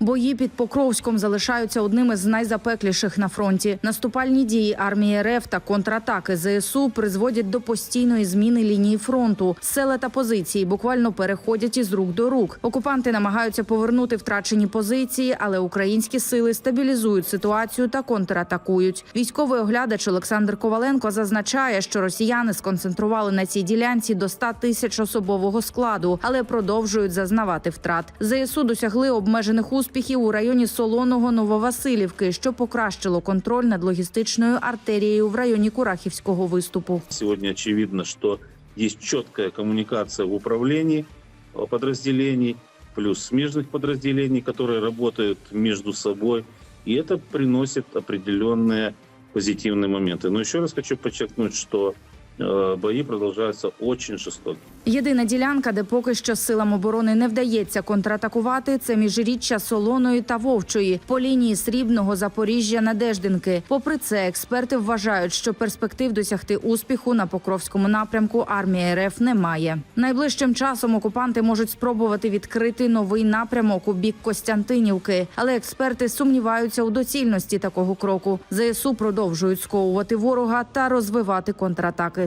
Бої під Покровськом залишаються одними з найзапекліших на фронті. Наступальні дії армії РФ та контратаки ЗСУ призводять до постійної зміни лінії фронту. Села та позиції буквально переходять із рук до рук. Окупанти намагаються повернути втрачені позиції, але українські сили стабілізують ситуацію та контратакують. Військовий оглядач Олександр Коваленко зазначає, що росіяни сконцентрували на цій ділянці до 100 тисяч особового складу, але продовжують зазнавати втрат. ЗСУ досягли обмежених успіхів у районі Солоного Нововасилівки, що покращило контроль над логістичною артерією в районі Курахівського виступу. Сегодня очевидно, что есть четкая коммуникация в управлении э, подразделений, плюс смежных подразделений, которые работают между собой. И это приносит определенные позитивные моменты. Но еще раз хочу подчеркнуть, что э, бои продолжаются очень жестоко. Єдина ділянка, де поки що силам оборони не вдається контратакувати, це міжріччя Солоної та Вовчої по лінії Срібного Запоріжжя Надеждинки. Попри це, експерти вважають, що перспектив досягти успіху на Покровському напрямку армія РФ не має. Найближчим часом окупанти можуть спробувати відкрити новий напрямок у бік Костянтинівки, але експерти сумніваються у доцільності такого кроку. ЗСУ продовжують сковувати ворога та розвивати контратаки.